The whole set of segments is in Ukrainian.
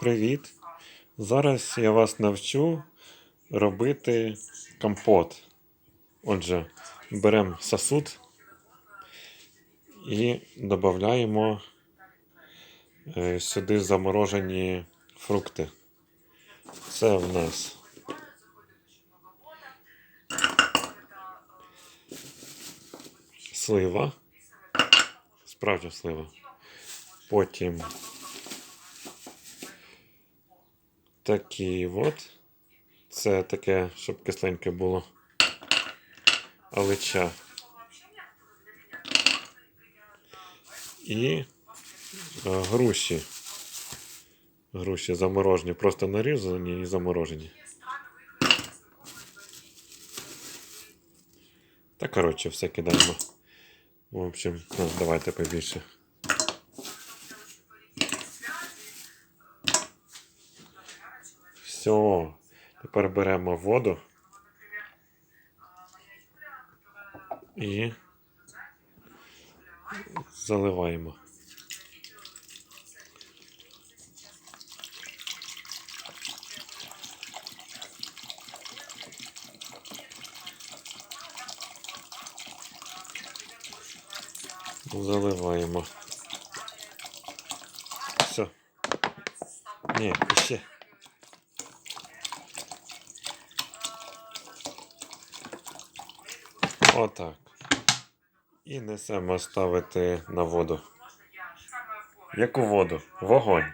Привіт! Зараз я вас навчу робити компот. Отже, беремо сосуд і додаємо е, сюди заморожені фрукти. Це в нас слива, справжня слива. Потім такі от. Це таке, щоб кисленьке було. Алича. І е, груші. Груші заморожені, просто нарізані і заморожені. Та коротше, все кидаємо. В общем, ну, давайте побільше. Все. Тепер беремо воду і заливаємо. Заливаємо. Все. Ні, ще. Отак. І несемо ставити на воду. Яку воду? Вогонь.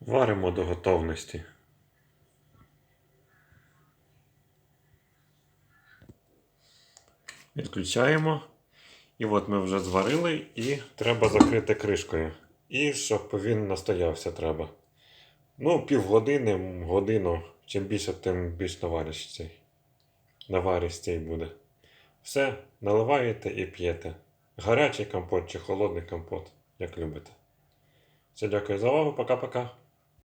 Варимо до готовності. Відключаємо. І от ми вже зварили, і треба закрити кришкою. І щоб він настоявся треба. Ну, півгодини, годину. Чим більше, тим більш наваристий. Наваристий буде. Все, наливаєте і п'єте. Гарячий компот чи холодний компот, як любите. Все, дякую за увагу, пока-пока.